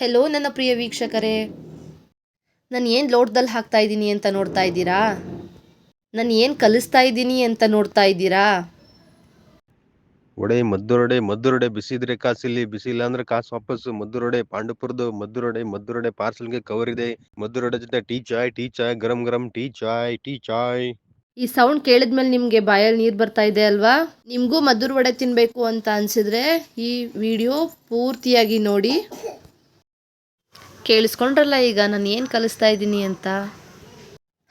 Hello ನನ್ನ ಪ್ರಿಯ ವೀಕ್ಷಕರೇ. ನಾನು ಏನು ಲೋಟದಲ್ಲಿ ಹಾಕ್ತಾ ಇದ್ದೀನಿ ಅಂತ ನೋಡ್ತಾ ಇದ್ದೀರಾ? ನಾನು ಏನು ಕಲಿಸ್ತಾ ಇದ್ದೀನಿ ಅಂತ ನೋಡ್ತಾ ಇದ್ದೀರಾ? ಒಡೆ ಮದ್ದುರೊಡೆ ಮದ್ದುರೊಡೆ ಬಿಸಿದ್ರೆ ಕಾಸಿಲ್ಲಿ ಬಿಸಿಲ್ಲ ಅಂದ್ರೆ ಕಾಸು ವಾಪಸ್ಸು ಮದ್ದುರೊಡೆ ಪಾಂಡುಪುರದು ಮದ್ದುರೊಡೆ ಮದ್ದುರೊಡೆ ಪಾರ್ಸಲ್ಗೆ ಕವರ್ ಇದೆ. ಮದ್ದುರೊಡೆ ಜೊತೆ ಟೀ ಚಾಯ್ ಟೀ ಚಾಯ್ ಗರಂ ಗರಂ ಟೀ ಚಾಯ್ ಟೀ ಚಾಯ್. ಈ ಸೌಂಡ್ ಕೇಳಿದ್ಮೇಲೆ ನಿಮಗೆ ಬಾಯಲ್ಲಿ ನೀರು ಬರ್ತಾ ಇದೆ ಅಲ್ವಾ? ನಿಮಗೂ ಮದ್ದುರ ವಡೆ ತಿನ್ನಬೇಕು ಅಂತ ಅನಿಸಿದ್ರೆ ಈ ವಿಡಿಯೋ ಪೂರ್ತಿಯಾಗಿ ನೋಡಿ. ಕೇಳಿಸ್ಕೊಂಡ್ರಲ್ಲ ಈಗ, ನಾನು ಏನು ಕಲಿಸ್ತಾ ಇದ್ದೀನಿ ಅಂತ?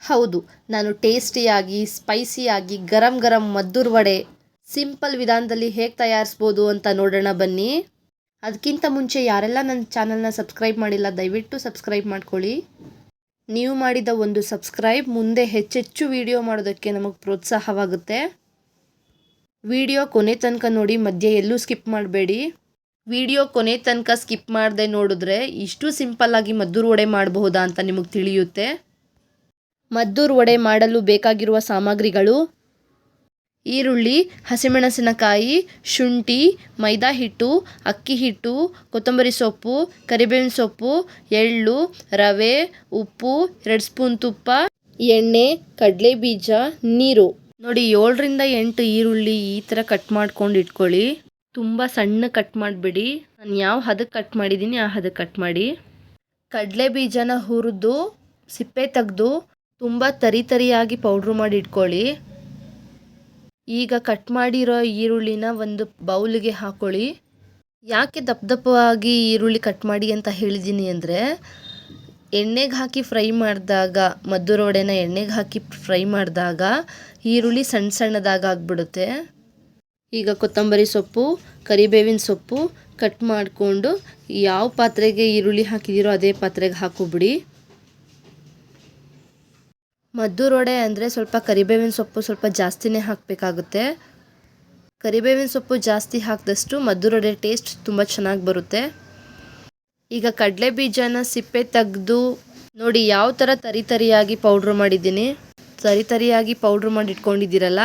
ಹೌದು, ನಾನು ಟೇಸ್ಟಿಯಾಗಿ, ಸ್ಪೈಸಿಯಾಗಿ, ಗರಂ ಗರಂ ಮದ್ದೂರ್ ವಡೆ, ಸಿಂಪಲ್ ವಿಧಾನದಲ್ಲಿ ಹೇಗೆ ತಯಾರಿಸ್ಬೋದು ಅಂತ ನೋಡೋಣ ಬನ್ನಿ. ಅದಕ್ಕಿಂತ ಮುಂಚೆ ಯಾರೆಲ್ಲ ನನ್ನ ಚಾನಲ್ನ ಸಬ್ಸ್ಕ್ರೈಬ್ ಮಾಡಿಲ್ಲ, ದಯವಿಟ್ಟು ಸಬ್ಸ್ಕ್ರೈಬ್ ಮಾಡ್ಕೊಳ್ಳಿ. ನೀವು ಮಾಡಿದ ಒಂದು ಸಬ್ಸ್ಕ್ರೈಬ್ ಮುಂದೆ ಹೆಚ್ಚೆಚ್ಚು ವಿಡಿಯೋ ಮಾಡೋದಕ್ಕೆ ನಮಗೆ ಪ್ರೋತ್ಸಾಹವಾಗುತ್ತೆ. ವಿಡಿಯೋ ಕೊನೆ ತನಕ ನೋಡಿ, ಮಧ್ಯೆ ಎಲ್ಲೂ ಸ್ಕಿಪ್ ಮಾಡಬೇಡಿ. ವಿಡಿಯೋ ಕೊನೆ ತನಕ ಸ್ಕಿಪ್ ಮಾಡದೆ ನೋಡಿದ್ರೆ ಇಷ್ಟು ಸಿಂಪಲ್ಲಾಗಿ ಮದ್ದೂರು ವಡೆ ಮಾಡಬಹುದಾ ಅಂತ ನಿಮಗೆ ತಿಳಿಯುತ್ತೆ. ಮದ್ದೂರು ವಡೆ ಮಾಡಲು ಬೇಕಾಗಿರುವ ಸಾಮಗ್ರಿಗಳು ಈರುಳ್ಳಿ, ಹಸಿಮೆಣಸಿನಕಾಯಿ, ಶುಂಠಿ, ಮೈದಾ ಹಿಟ್ಟು, ಅಕ್ಕಿ ಹಿಟ್ಟು, ಕೊತ್ತಂಬರಿ ಸೊಪ್ಪು, ಕರಿಬೇವಿನ ಸೊಪ್ಪು, ಎಳ್ಳು, ರವೆ, ಉಪ್ಪು, ಎರಡು ಸ್ಪೂನ್ ತುಪ್ಪ, ಎಣ್ಣೆ, ಕಡಲೆ ಬೀಜ, ನೀರು. ನೋಡಿ ಏಳರಿಂದ ಎಂಟು ಈರುಳ್ಳಿ ಈ ಥರ ಕಟ್ ಮಾಡ್ಕೊಂಡು ಇಟ್ಕೊಳ್ಳಿ. ತುಂಬ ಸಣ್ಣ ಕಟ್ ಮಾಡಿಬಿಡಿ. ನಾನು ಯಾವ ಹದಕ್ಕೆ ಕಟ್ ಮಾಡಿದ್ದೀನಿ ಆ ಹದಕ್ಕೆ ಕಟ್ ಮಾಡಿ. ಕಡಲೆ ಬೀಜನ ಹುರಿದು, ಸಿಪ್ಪೆ ತೆಗೆದು, ತುಂಬ ತರಿ ತರಿಯಾಗಿ ಪೌಡ್ರು ಮಾಡಿ ಇಟ್ಕೊಳ್ಳಿ. ಈಗ ಕಟ್ ಮಾಡಿರೋ ಈರುಳ್ಳಿನ ಒಂದು ಬೌಲಿಗೆ ಹಾಕೊಳ್ಳಿ. ಯಾಕೆ ದಪ್ಪ ದಪ್ಪವಾಗಿ ಈರುಳ್ಳಿ ಕಟ್ ಮಾಡಿ ಅಂತ ಹೇಳಿದ್ದೀನಿ ಅಂದರೆ, ಎಣ್ಣೆಗೆ ಹಾಕಿ ಫ್ರೈ ಮಾಡಿದಾಗ, ಮದ್ದು ವಡೆನ ಎಣ್ಣೆಗೆ ಹಾಕಿ ಫ್ರೈ ಮಾಡಿದಾಗ ಈರುಳ್ಳಿ ಸಣ್ಣ ಸಣ್ಣದಾಗಿ ಆಗಿಬಿಡುತ್ತೆ. ಈಗ ಕೊತ್ತಂಬರಿ ಸೊಪ್ಪು, ಕರಿಬೇವಿನ ಸೊಪ್ಪು ಕಟ್ ಮಾಡಿಕೊಂಡು ಯಾವ ಪಾತ್ರೆಗೆ ಈರುಳ್ಳಿ ಹಾಕಿದ್ದೀರೋ ಅದೇ ಪಾತ್ರೆಗೆ ಹಾಕೋಬಿಡಿ. ಮದ್ದು ವಡೆ ಅಂದರೆ ಸ್ವಲ್ಪ ಕರಿಬೇವಿನ ಸೊಪ್ಪು ಸ್ವಲ್ಪ ಜಾಸ್ತಿನೇ ಹಾಕಬೇಕಾಗುತ್ತೆ. ಕರಿಬೇವಿನ ಸೊಪ್ಪು ಜಾಸ್ತಿ ಹಾಕಿದಷ್ಟು ಮದ್ದು ವಡೆ ಟೇಸ್ಟ್ ತುಂಬ ಚೆನ್ನಾಗಿ ಬರುತ್ತೆ. ಈಗ ಕಡಲೆ ಬೀಜನ ಸಿಪ್ಪೆ ತೆಗೆದು ನೋಡಿ ಯಾವ ಥರ ತರಿ ತರಿಯಾಗಿ ಪೌಡ್ರ್ ಮಾಡಿದ್ದೀನಿ. ತರಿ ತರಿಯಾಗಿ ಪೌಡ್ರ್ ಮಾಡಿ ಇಟ್ಕೊಂಡಿದ್ದೀರಲ್ಲ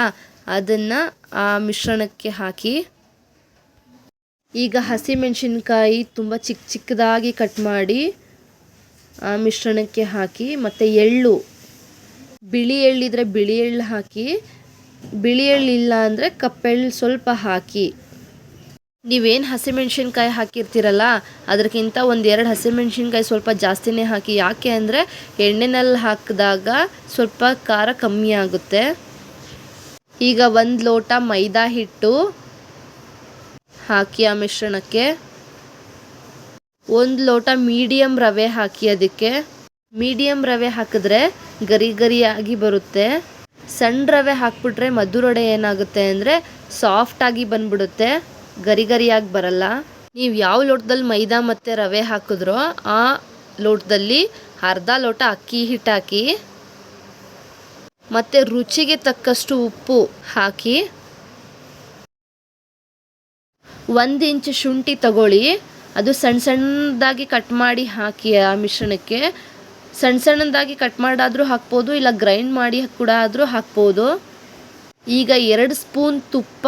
ಅದನ್ನು ಆ ಮಿಶ್ರಣಕ್ಕೆ ಹಾಕಿ. ಈಗ ಹಸಿಮೆಣಸಿನ್ಕಾಯಿ ತುಂಬ ಚಿಕ್ಕ ಚಿಕ್ಕದಾಗಿ ಕಟ್ ಮಾಡಿ ಆ ಮಿಶ್ರಣಕ್ಕೆ ಹಾಕಿ, ಮತ್ತು ಎಳ್ಳು. ಬಿಳಿ ಎಳ್ಳಿದ್ರೆ ಬಿಳಿ ಎಳ್ಳು ಹಾಕಿ, ಬಿಳಿ ಎಳ್ಳು ಇಲ್ಲ ಅಂದರೆ ಕಪ್ಪೆಳ್ಳು ಸ್ವಲ್ಪ ಹಾಕಿ. ನೀವೇನು ಹಸಿಮೆಣ್ಸಿನ್ಕಾಯಿ ಹಾಕಿರ್ತೀರಲ್ಲ ಅದಕ್ಕಿಂತ ಒಂದು ಎರಡು ಹಸಿಮೆಣ್ಸಿನ್ಕಾಯಿ ಸ್ವಲ್ಪ ಜಾಸ್ತಿನೇ ಹಾಕಿ. ಯಾಕೆ ಅಂದರೆ ಎಣ್ಣೆನಲ್ಲಿ ಹಾಕಿದಾಗ ಸ್ವಲ್ಪ ಖಾರ ಕಮ್ಮಿ ಆಗುತ್ತೆ. ಈಗ ಒಂದು ಲೋಟ ಮೈದಾ ಹಿಟ್ಟು ಹಾಕಿ ಆ ಮಿಶ್ರಣಕ್ಕೆ. ಒಂದು ಲೋಟ ಮೀಡಿಯಂ ರವೆ ಹಾಕಿ ಅದಕ್ಕೆ. ಮೀಡಿಯಂ ರವೆ ಹಾಕಿದ್ರೆ ಗರಿ ಗರಿಯಾಗಿ ಬರುತ್ತೆ. ಸಣ್ಣ ರವೆ ಹಾಕ್ಬಿಟ್ರೆ ಮಧುರೊಡೆ ಏನಾಗುತ್ತೆ ಅಂದರೆ ಸಾಫ್ಟಾಗಿ ಬಂದ್ಬಿಡುತ್ತೆ, ಗರಿ ಗರಿಯಾಗಿ ಬರಲ್ಲ. ನೀವು ಯಾವ ಲೋಟದಲ್ಲಿ ಮೈದಾ ಮತ್ತು ರವೆ ಹಾಕಿದ್ರೋ ಆ ಲೋಟದಲ್ಲಿ ಅರ್ಧ ಲೋಟ ಅಕ್ಕಿ ಹಿಟ್ಟು ಹಾಕಿ ಮತ್ತು ರುಚಿಗೆ ತಕ್ಕಷ್ಟು ಉಪ್ಪು ಹಾಕಿ ಒಂದು ಇಂಚು ಶುಂಠಿ ತಗೊಳ್ಳಿ. ಅದು ಸಣ್ಣ ಸಣ್ಣದಾಗಿ ಕಟ್ ಮಾಡಿ ಹಾಕಿ ಆ ಮಿಶ್ರಣಕ್ಕೆ. ಸಣ್ಣ ಸಣ್ಣದಾಗಿ ಕಟ್ ಮಾಡಾದರೂ ಹಾಕ್ಬೋದು, ಇಲ್ಲ ಗ್ರೈಂಡ್ ಮಾಡಿ ಕೂಡ ಆದರೂ ಹಾಕ್ಬೋದು. ಈಗ ಎರಡು ಸ್ಪೂನ್ ತುಪ್ಪ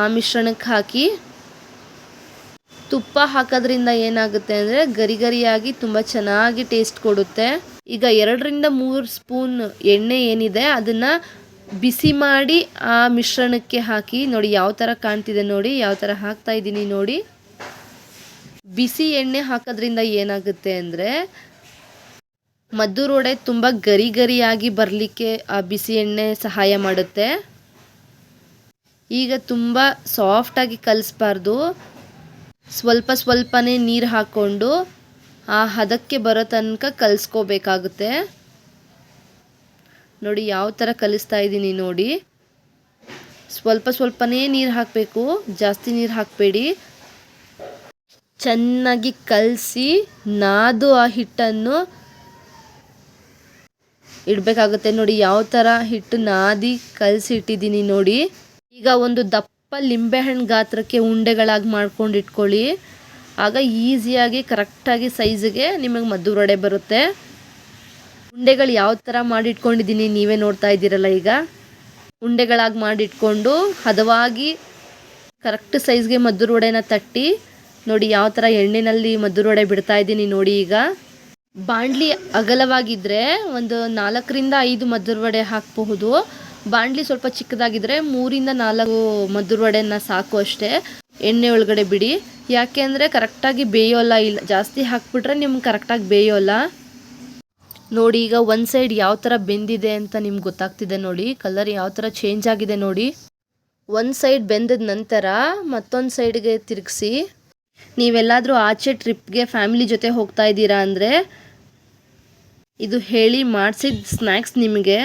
ಆ ಮಿಶ್ರಣಕ್ಕೆ ಹಾಕಿ. ತುಪ್ಪ ಹಾಕೋದ್ರಿಂದ ಏನಾಗುತ್ತೆ ಅಂದರೆ ಗರಿ ಗರಿಯಾಗಿ ತುಂಬ ಚೆನ್ನಾಗಿ ಟೇಸ್ಟ್ ಕೊಡುತ್ತೆ. ಈಗ ಎರಡರಿಂದ ಮೂರು ಸ್ಪೂನ್ ಎಣ್ಣೆ ಏನಿದೆ, ಅದನ್ನು ಬಿಸಿ ಮಾಡಿ ಆ ಮಿಶ್ರಣಕ್ಕೆ ಹಾಕಿ ನೋಡಿ ಯಾವ ಥರ ಕಾಣ್ತಿದೆ ನೋಡಿ, ಯಾವ ಥರ ಹಾಕ್ತಾ ಇದ್ದೀನಿ ನೋಡಿ. ಬಿಸಿ ಎಣ್ಣೆ ಹಾಕೋದ್ರಿಂದ ಏನಾಗುತ್ತೆ ಅಂದರೆ ಮದ್ದೂರು ವಡೆ ತುಂಬ ಗರಿ ಗರಿಯಾಗಿ ಬರಲಿಕ್ಕೆ ಆ ಬಿಸಿ ಎಣ್ಣೆ ಸಹಾಯ ಮಾಡುತ್ತೆ. ಈಗ ತುಂಬ ಸಾಫ್ಟಾಗಿ ಕಲಿಸ್ಬಾರ್ದು. ಸ್ವಲ್ಪ ಸ್ವಲ್ಪನೇ ನೀರು ಹಾಕ್ಕೊಂಡು ಆ ಹದಕ್ಕೆ ಬರೋ ತನಕ ಕಲಿಸ್ಕೋಬೇಕಾಗುತ್ತೆ. ನೋಡಿ ಯಾವ ಥರ ಕಲಿಸ್ತಾ ಇದ್ದೀನಿ ನೋಡಿ. ಸ್ವಲ್ಪ ಸ್ವಲ್ಪನೇ ನೀರು ಹಾಕಬೇಕು, ಜಾಸ್ತಿ ನೀರು ಹಾಕಬೇಡಿ. ಚೆನ್ನಾಗಿ ಕಲಸಿ ನಾದು ಆ ಹಿಟ್ಟನ್ನು ಇಡಬೇಕಾಗುತ್ತೆ ನೋಡಿ ಯಾವ ಥರ ಹಿಟ್ಟು ನಾದಿ ಕಲಸಿ ಇಟ್ಟಿದ್ದೀನಿ ನೋಡಿ. ಈಗ ಒಂದು ದಪ್ಪ ಲಿಂಬೆಹಣ್ಣು ಗಾತ್ರಕ್ಕೆ ಉಂಡೆಗಳಾಗಿ ಮಾಡ್ಕೊಂಡು ಇಟ್ಕೊಳ್ಳಿ. ಆಗ ಈಸಿಯಾಗಿ, ಕರೆಕ್ಟಾಗಿ ಸೈಜಿಗೆ ನಿಮಗೆ ಮದ್ದು ಬರುತ್ತೆ. ಉಂಡೆಗಳು ಯಾವ ಥರ ಮಾಡಿಟ್ಕೊಂಡಿದ್ದೀನಿ ನೀವೇ ನೋಡ್ತಾ ಇದ್ದೀರಲ್ಲ ಈಗ. ಉಂಡೆಗಳಾಗಿ ಮಾಡಿಟ್ಕೊಂಡು ಹದವಾಗಿ ಕರೆಕ್ಟ್ ಸೈಜ್ಗೆ ಮದ್ದೂರು ವಡೆನ ತಟ್ಟಿ, ನೋಡಿ ಯಾವ ಥರ ಎಣ್ಣೆನಲ್ಲಿ ಮದ್ದೂರು ವಡೆ ಬಿಡ್ತಾ ಇದ್ದೀನಿ ನೋಡಿ ಈಗ. ಬಾಂಡ್ಲಿ ಅಗಲವಾಗಿದ್ದರೆ ಒಂದು ನಾಲ್ಕರಿಂದ ಐದು ಮದ್ದೂರು ವಡೆ ಹಾಕಬಹುದು. ಬಾಂಡ್ಲಿ ಸ್ವಲ್ಪ ಚಿಕ್ಕದಾಗಿದ್ದರೆ ಮೂರಿಂದ ನಾಲ್ಕು ಮದ್ದೂರು ವಡೆನ ಸಾಕು ಅಷ್ಟೇ. ಎಣ್ಣೆ ಒಳಗಡೆ ಬಿಡಿ. ಯಾಕೆ ಅಂದರೆ ಕರೆಕ್ಟಾಗಿ ಬೇಯೋಲ್ಲ ಇಲ್ಲ. ಜಾಸ್ತಿ ಹಾಕ್ಬಿಟ್ರೆ ನಿಮ್ಗೆ ಕರೆಕ್ಟಾಗಿ ಬೇಯೋಲ್ಲ. ನೋಡಿ, ಈಗ ಒಂದು ಸೈಡ್ ಯಾವ ಥರ ಬೆಂದಿದೆ ಅಂತ ನಿಮ್ಗೆ ಗೊತ್ತಾಗ್ತಿದೆ ನೋಡಿ. ಕಲರ್ ಯಾವ ಥರ ಚೇಂಜ್ ಆಗಿದೆ ನೋಡಿ. ಒಂದು ಸೈಡ್ ಬೆಂದಿದ ನಂತರ ಮತ್ತೊಂದು ಸೈಡ್ಗೆ ತಿರುಗಿಸಿ. ನೀವೆಲ್ಲಾದರೂ ಆಚೆ ಟ್ರಿಪ್ಗೆ ಫ್ಯಾಮಿಲಿ ಜೊತೆ ಹೋಗ್ತಾ ಇದ್ದೀರಾ ಅಂದರೆ ಇದು ಹೇಳಿ ಮಾಡಿಸಿದ ಸ್ನ್ಯಾಕ್ಸ್ ನಿಮಗೆ.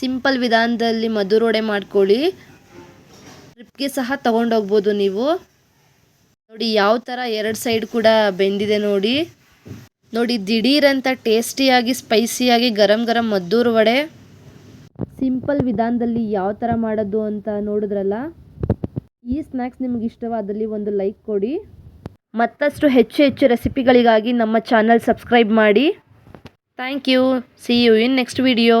ಸಿಂಪಲ್ ವಿಧಾನದಲ್ಲಿ ಮಧುರೋಡೆ ಮಾಡ್ಕೊಳ್ಳಿ. ಟ್ರಿಪ್ಗೆ ಸಹ ತಗೊಂಡೋಗ್ಬೋದು ನೀವು. ನೋಡಿ, ಯಾವ ಥರ ಎರಡು ಸೈಡ್ ಕೂಡ ಬೆಂದಿದೆ ನೋಡಿ. ನೋಡಿ, ದಿಢೀರಂತ ಟೇಸ್ಟಿಯಾಗಿ, ಸ್ಪೈಸಿಯಾಗಿ, ಗರಂ ಗರಂ ಮದ್ದೂರು ವಡೆ. ಸಿಂಪಲ್ ವಿಧಾನದಲ್ಲಿ ಯಾವ ಥರ ಮಾಡೋದು ಅಂತ ನೋಡಿದ್ರಲ್ಲ? ಈ ಸ್ನ್ಯಾಕ್ಸ್ ನಿಮ್ಗೆ ಇಷ್ಟವಾದಲ್ಲಿ ಒಂದು ಲೈಕ್ ಕೊಡಿ. ಮತ್ತಷ್ಟು ಹೆಚ್ಚು ಹೆಚ್ಚು ರೆಸಿಪಿಗಳಿಗಾಗಿ ನಮ್ಮ ಚಾನಲ್ ಸಬ್ಸ್ಕ್ರೈಬ್ ಮಾಡಿ. Thank you see you in next video